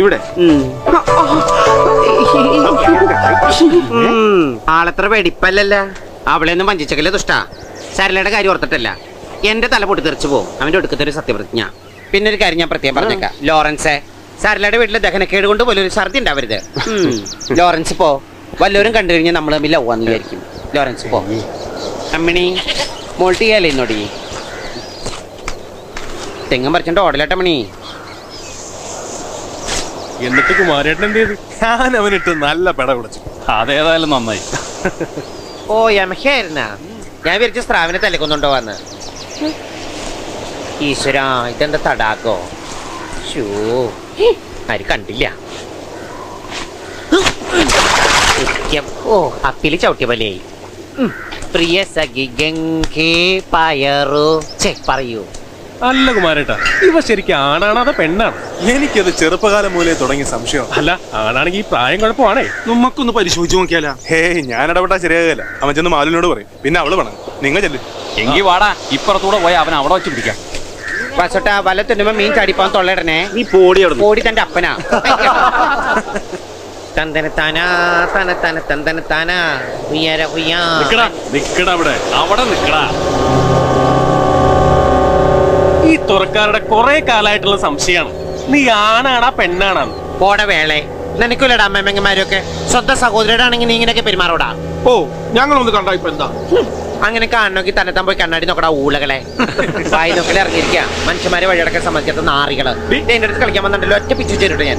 ഇവിടെ. ആളത്ര വെടിപ്പല്ലല്ല? അവളെയൊന്നും വഞ്ചിച്ചക്കല്ലേ ദുഷ്ട? സരളയുടെ കാര്യം ഓർത്തിട്ടല്ല. എന്റെ തല പൊട്ടി തെറിച്ചു പോകും അവന്റെ ഒടുക്കത്തെ ഒരു സത്യപ്രതിജ്ഞ. പിന്നെ ഒരു കാര്യം ഞാൻ പ്രത്യേകം പറഞ്ഞേക്കാം. ലോറൻസേ സരളയുടെ വീട്ടിലെ ദഹനക്കേട് കൊണ്ട് വലിയൊരു ഛർദി ഉണ്ടാവരുത്. ലോറൻസ് പോ. വല്ലവരും കണ്ടു കഴിഞ്ഞാൽ നമ്മൾ തമ്മിൽ ലവാന്ന് വിചാരിക്കും. ലോറൻസ് പോ. അമ്മിണി മോൾട്ടി ചെയ്യാലേ ഇന്നോടി? തെങ്ങും പറിച്ചോണ്ട് ഓടലട്ടമ്മണി എന്നിട്ട് കുമാരേട്ടൻ എന്ത് ചെയ്തു? ഞാൻ അവനിട്ട് നല്ല പെട വിളിച്ചു. അതേതായാലും നന്നായി. ഓ യമഹയായിരുന്ന ഞാൻ വിരിച്ച സ്രാവിനെ തലക്കൊന്നുണ്ടോ വന്ന് ഈശ്വര ഇതെന്താ തടാക്കോ ഷൂ ആര് കണ്ടില്ല. ഓ അപ്പിൽ ചവിട്ടിയ പോലെയായി. പ്രിയ സഖി ഗംഗേ പയറു. ചെ പറയൂ. അല്ല കുമാരേട്ടാ ഇവ ശരിക്കും ആണാണ് അതോ പെണ്ണാണ്? എനിക്കത് ചെറുപ്പകാലം മൂലേ തുടങ്ങിയ സംശയം അല്ല ആണാണെങ്കിൽ ഈ പ്രായം കുഴപ്പമാണേ. നമുക്കൊന്ന് പരിശോധിച്ചു നോക്കിയാലോ? ഹേ ഞാൻ ഇടപെട്ടാ ശരിയാകില്ല അവൻ ചെന്ന് മാലിനോട് പറയും. പിന്നെ അവൾ വേണം നിങ്ങൾ ചെല്ലു. എങ്കി വാടാ ഇപ്പുറത്തൂടെ പോയി അവൻ അവിടെ വെച്ച് പിടിക്കാം. വസോട്ട വല തുന്നുമ്പോ മീൻ ചടിപ്പാൻ തൊള്ളടനെ നീ പോടി പോടി തന്റെ അപ്പനാ. തന്തന താനാ തന തന തന്തന താനാ ഉയ്യാര ഉയ്യാ. നിക്കടാ നിക്കടാ അവിടെ. അവിടെ നിക്കടാ. തുറക്കാരുടെ കുറെ കാലായിട്ടുള്ള സംശയമാണ്. നീ ആണാണാ പെണ്ണാണാ പോട വേളെ നിനക്കില്ലടാ അമ്മമ്മമാരൊക്കെ സ്വന്തം സഹോദരയുടെ ആണെങ്കിൽ നീ ഇങ്ങനെയൊക്കെ പെരുമാറോടാ. ഓ ഞങ്ങളൊന്ന് കണ്ടാ ഇപ്പൊ എന്താ? അങ്ങനെ കാണണമെങ്കിൽ തന്നെ താൻ പോയി കണ്ണാടി നോക്കടാ ഊളകളെ. വായി നോക്കലെ ഇറങ്ങിയിരിക്കുക മനുഷ്യന്മാരെ വഴിയടക്കാൻ സമ്മതിക്കാത്ത നാറികൾ. എന്റെ അടുത്ത് കളിക്കാൻ വന്നിട്ടല്ലോ ഒറ്റ പിച്ചു ചേരുട്ടോ ഞാൻ.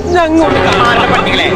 പട്ടികളെ?